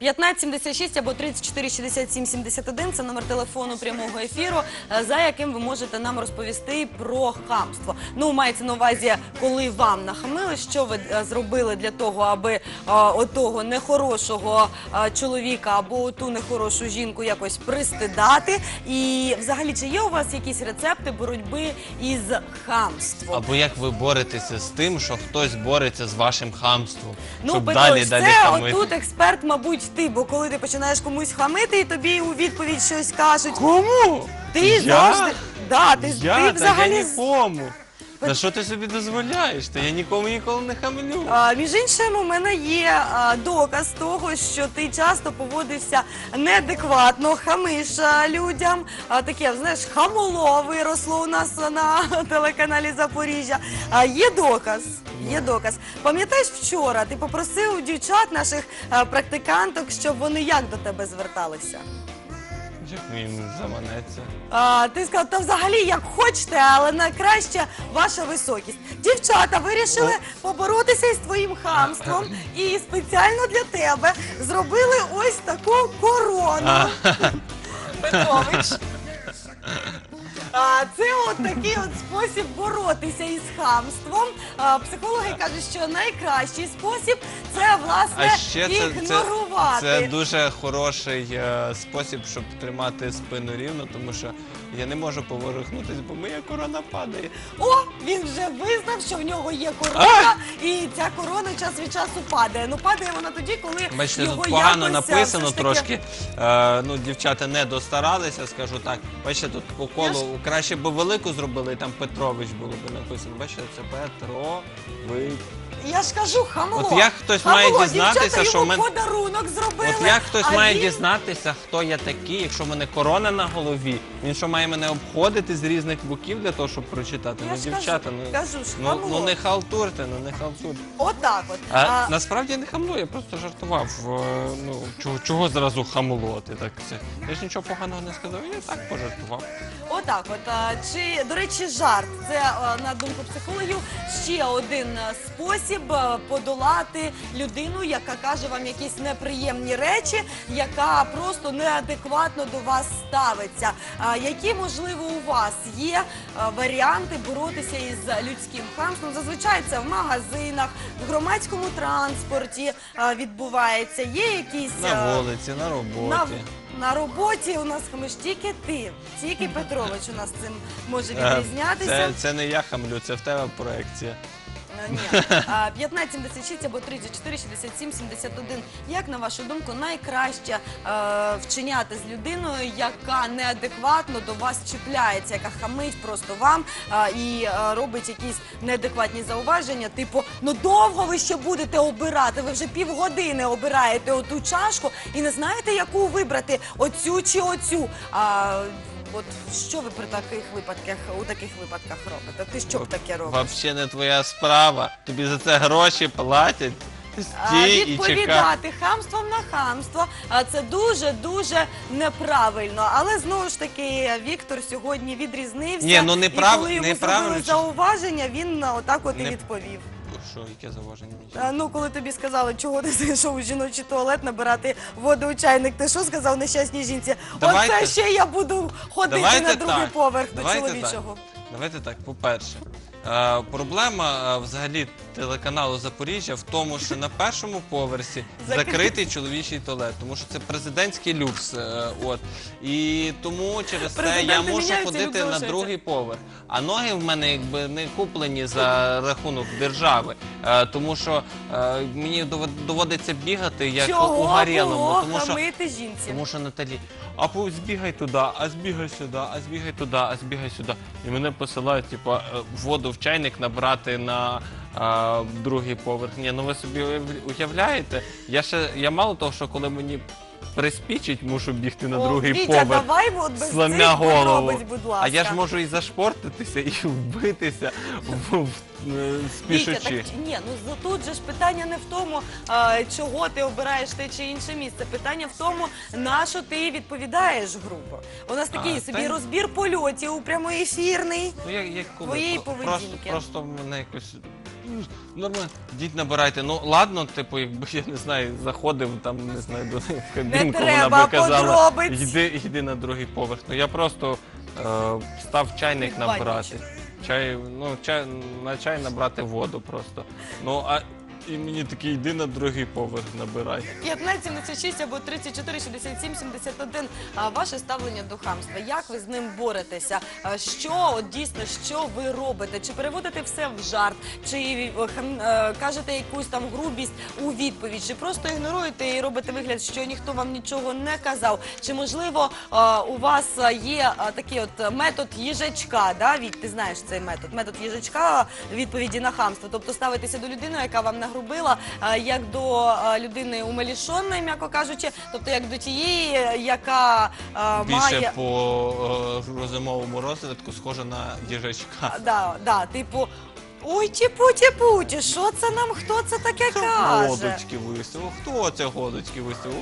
1576 або 34 67 71 – це номер телефону прямого ефіру, е, за яким ви можете нам розповісти про хамство. Ну, мається на увазі, коли вам нахамили, що ви е, зробили для того, аби е, отого нехорошого е, чоловіка або оту нехорошу жінку якось пристидати. І взагалі, чи є у вас якісь рецепти боротьби із хамством? Або як ви боретеся з тим, що хтось бореться з вашим хамством, Ну, щоб Петрович, далі далі це хамити. отут експерт, мабуть, ти, бо коли ти починаєш комусь хамити, і тобі у відповідь щось кажуть. Кому? Ти Я? завжди. Да, ти, Я? ти Та взагалі. я з- нікому. Та що ти собі дозволяєш? Та я нікому ніколи не хамлю. Між іншим, у мене є доказ того, що ти часто поводишся неадекватно, хамиш людям. Таке, знаєш, хамоло виросло у нас на телеканалі Запоріжжя. Є доказ. Є доказ. Пам'ятаєш, вчора ти попросив дівчат наших а, практиканток, щоб вони як до тебе зверталися? Як він заманеться? А, ти сказав, та взагалі як хочете, але найкраще ваша високість. Дівчата вирішили поборотися із твоїм хамством і спеціально для тебе зробили ось таку корону. Петрович. А, це от такий от спосіб боротися із хамством. А, психологи кажуть, що найкращий спосіб це власне А ще це, це, ігнорувати. це дуже хороший е, спосіб, щоб тримати спину рівно, тому що я не можу поворухнутися, бо моя корона падає. О, він вже визнав, що в нього є корона, і ця корона час від часу падає. Ну падає вона тоді, коли Бачите, його тут погано якось, а, написано все ж таки- трошки. Е, ну, дівчата не достаралися, скажу так. Бачите, тут по колу краще б велику зробили, і там Петрович було б написано. Бачите, це Петрович. Я ж кажу, хамло. От як хтось Хамло, має дізнатися, дівчата що йому в подарунок зробили. От як хтось а має він... дізнатися, хто я такий, якщо в мене корона на голові, він що має мене обходити з різних боків для того, щоб прочитати. Я ну, ж дівчата, кажу, ну, кажу ж, ну, хамло. ну не халтурте, ну не халтурте. Отак от. А, А, насправді я не хамло, я просто жартував. Е, Ну, чого, чого зразу хамлоти? Так це. Я ж нічого поганого не сказав, я так пожартував. Отак, от а, чи до речі, жарт це а, на думку психологів ще один а, спосіб а, подолати людину, яка каже вам якісь неприємні речі, яка просто неадекватно до вас ставиться. Які можливо у вас є варіанти боротися із людським хамством? Зазвичай це в магазинах, в громадському транспорті а, відбувається. Є якісь На вулиці, на роботі. на, на роботі у нас хамиш тільки ти, тільки Петрович у нас цим може Е, відрізнятися. Це, це не я хамлю, це в тебе проекція. Е, Ні. А, 15, 76 або 34, 67, 71. Як на вашу думку, найкраще е, вчиняти з людиною, яка неадекватно до вас чіпляється, яка хамить просто вам е, і е, робить якісь неадекватні зауваження, типу, ну довго ви ще будете обирати, ви вже півгодини обираєте оту чашку і не знаєте, яку вибрати, оцю чи оцю. От що ви при таких випадках у таких випадках робите? Ти що б таке робиш? Взагалі не твоя справа. Тобі за це гроші платять. А, Стій і чекай. відповідати хамством на хамство. А це дуже дуже неправильно. Але знову ж таки Віктор сьогодні відрізнився. Ні, ну, неправ- і коли йому неправильно зробили чи- зауваження, він а, отак от і Не- відповів. Що, яке зауваження? А, ну, коли тобі сказали, чого ти зайшов у жіночий туалет набирати воду у чайник, ти що сказав нещасній жінці? Давайте- Оце ще я буду ходити Давайте на другий так. поверх до Давайте чоловічого. Так. Давайте так, по-перше, е, проблема е, взагалі телеканалу Запоріжжя в тому, що на першому поверсі Закритий. чоловічий туалет, тому що це президентський люкс. е, От. І тому через це я Президенти можу міняються, ходити на залишається. другий поверх. А ноги в мене якби не куплені за рахунок держави, е, тому що е, мені довод- доводиться бігати як у Чого було Тому що хамити жінці? тому що Наталі, а збігай туди, а збігай сюди, а збігай туди, а збігай сюди. І мене посилають, типу, е, воду в чайник набрати на а, другий поверх. Ні, ну ви собі уяв- уявляєте? Я ще я мало того, що коли мені приспічить, мушу бігти на О, другий Вітя, поверх. давай от без Сломя цих голову. подробиць, будь ласка. А я ж можу і зашпортитися, і вбитися в, в, е, Вітя, спішучи. так ні, ну за- тут же ж питання не в тому, а, чого ти обираєш те чи інше місце. Питання в тому, на що ти відповідаєш групу. У нас такий А, собі та- розбір польотів прямоефірний. Ну, як, як коли? Твоєї Про- поведінки. Просто, просто мене якось «М, Нормально, Діть набирайте. Ну ладно, типу, якби я не знаю, заходив там, не знаю, до неї в кабінку, вона треба би казала, подробиць. йди, йди на другий поверх. Ну я просто е, став чайник набирати. Чай, ну, чай, на чай набрати воду просто. Ну, а і мені такий, йди на другий поверх набирай. 15 76 або 34 67 71. А ваше ставлення до хамства? Як ви з ним боретеся? Що дійсно що ви робите? Чи переводите все в жарт? Чи е, е, кажете якусь там грубість у відповідь? Чи просто ігноруєте і робите вигляд, що ніхто вам нічого не казав? Чи можливо е, у вас є е, такий от метод їжачка? Да? Ти знаєш цей метод? Метод їжачка відповіді на хамство. Тобто ставитися до людини, яка вам нагрубила, е, як до е, людини умалішонної, м'яко кажучи, тобто як до тієї, е, яка має Більше має. по е, розумовому розвитку схожа на їжачка. Да, да, типу. Ой, тіпу-тіпу-ті, що це нам хто це таке каже? Годочки виставив. Хто це годочки виставив?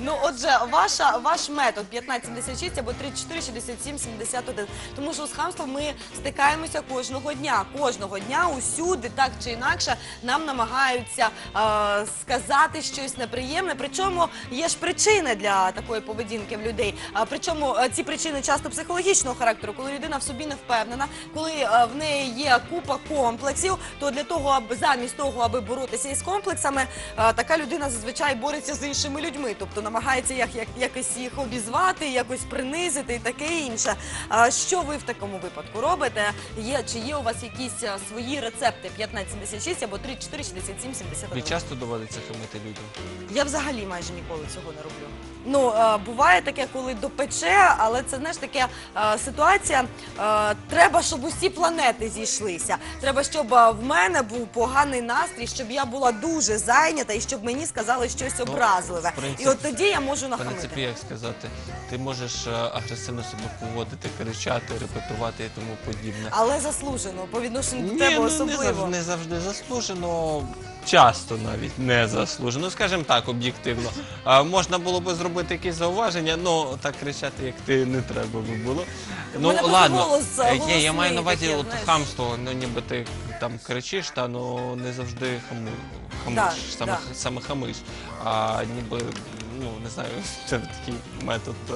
Ну, отже, ваша, ваш метод 1576 або 34 67 71. Тому що з хамством ми стикаємося кожного дня. Кожного дня усюди, так чи інакше, нам намагаються е, сказати щось неприємне. Причому є ж причини для такої поведінки в людей. А причому е, ці причини часто психологічного характеру, коли людина в собі не впевнена, коли е, в неї є купа комплексів, то для того, аби замість того, аби боротися із комплексами, е, така людина зазвичай бореться з іншими людьми, тобто намагається як, як, якось їх обізвати, якось принизити і таке інше. А що ви в такому випадку робите? Є чи є у вас якісь свої рецепти 1576 або 34 67 71? Тобі часто доводиться хамити людям? Я взагалі майже ніколи цього не роблю. Ну е, буває таке, коли допече, але це знаєш таке е, ситуація. е, треба, щоб усі планети зійшлися. Треба, щоб в мене був поганий настрій, щоб я була дуже зайнята і щоб мені сказали щось образливе. в принципі- І от тоді я можу В принципі, як сказати, ти можеш агресивно себе поводити, кричати, репетувати і тому подібне. Але заслужено по відношенню до тебе ну, не особливо. завжди, не завжди заслужено, часто навіть не заслужено. Ну, скажімо так, об'єктивно. А, можна було би зробити якісь зауваження, але так кричати, як ти, не треба би було. Ну мене просто ладно, голос, Е, є, я маю на увазі таке, от знаєш. хамство, ну ніби ти там кричиш, та ну не завжди хаму, хамиш, Да, саме, да. саме хамиш. А ніби, ну не знаю, це такий метод е,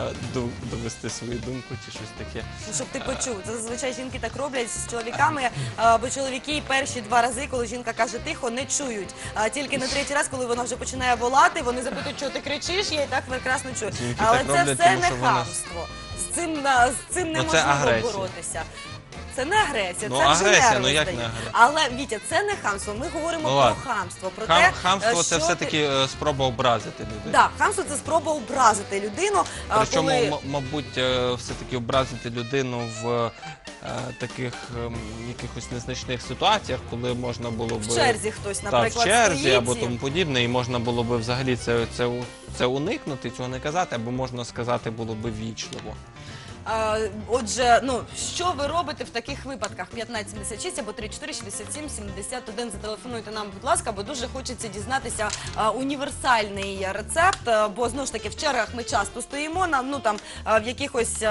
е, до- довести свою думку чи щось таке. Ну, щоб ти почув. Це зазвичай жінки так роблять з чоловіками, а, бо чоловіки перші два рази, коли жінка каже тихо, не чують. А тільки на третій раз, коли вона вже починає волати, вони запитують, що ти кричиш, я і так прекрасно чую. Жінки Але так це роблять, все тому не що вона- хамство. З цим, на- з цим Ну, це агресія. боротися. Це не агресія, Ну, це вже агресія, нерви ну, як здають. не агресія? Але Вітя, це не хамство. Ми говоримо Ну, про ладно. хамство. Про Хам, те, хамство е, це що все-таки е, спроба образити людей. Так, хамство це спроба образити людину. а, Причому, коли... м- мабуть, е, все-таки образити людину в е, таких ем, якихось незначних ситуаціях, коли можна було б В черзі хтось, та, наприклад, в черзі стоїть або тому подібне, і можна було б взагалі це, це, у- це уникнути, цього не казати, або можна сказати було б вічливо. Отже, ну що ви робите в таких випадках? 1576 або 34 67 71. Зателефонуйте нам, будь ласка, бо дуже хочеться дізнатися універсальний рецепт. Бо знову ж таки в чергах ми часто стоїмо на ну там в якихось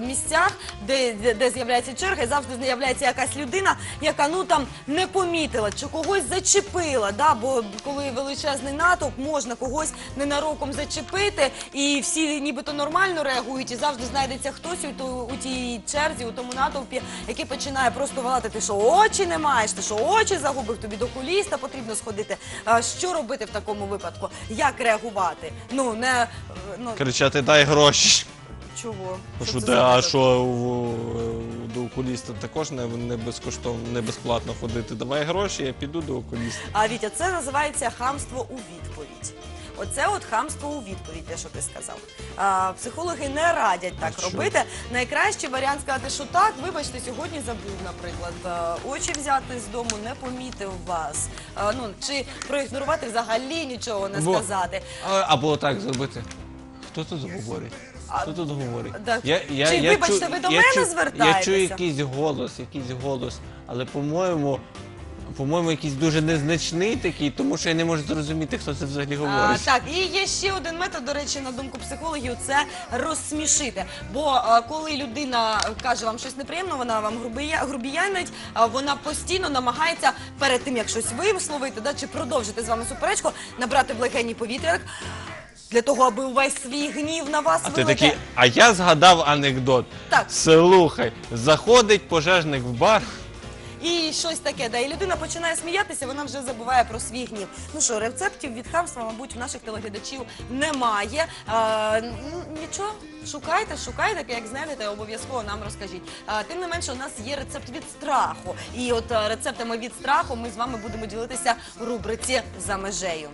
місцях, де, де, де з'являється черга, і завжди з'являється якась людина, яка ну там не помітила чи когось зачепила. Да? Бо коли величезний натовп, можна когось ненароком зачепити, і всі нібито нормально реагують, і завжди знайдеться хтось у, ту- у тій черзі, у тому натовпі, який починає просто волати, ти що очі не маєш, ти що очі загубив, тобі до куліста потрібно сходити. А що робити в такому випадку? Як реагувати? Ну не е, ну Кричати дай гроші. чого? Ну, Що Що це за а метод? що у- до окуліста також не, не безкоштовно, не безплатно ходити. Давай гроші, я піду до окуліста. А Вітя, це називається хамство у відповідь. Оце от хамство у відповідь, те, що ти сказав. А, психологи не радять так А що? робити. Найкращий варіант сказати, що так, вибачте, сьогодні забув, наприклад, а, очі взяти з дому, не помітив вас. А, ну чи проігнорувати взагалі нічого не сказати. А, Або так зробити. Хто тут говорить? Хто тут говорить? да. Чи, вибачте, чу- ви до мене чу- Я звертаєтеся? чую якийсь голос, якийсь голос, але по-моєму, по-моєму, якийсь дуже незначний такий, тому що я не можу зрозуміти, хто це взагалі А, говорить. так, і є ще один метод, до речі, на думку психологів, це розсмішити. Бо а, коли людина каже вам щось неприємне, вона вам грубія, грубіянить, а, вона постійно намагається перед тим, як щось висловити, да, чи продовжити з вами суперечку, набрати в легені повітря. Для того, аби увесь свій гнів на вас А ти вилити. такий, а я згадав анекдот. Так. Слухай, заходить пожежник в бар. І щось таке, да, і людина починає сміятися, вона вже забуває про свій гнів. Ну що, рецептів від хамства, мабуть, в наших телеглядачів немає. Нічого, шукайте, шукайте, як знайдете, обов'язково нам розкажіть. Тим не менше, у нас є рецепт від страху. І от рецептами від страху ми з вами будемо ділитися в рубриці за межею.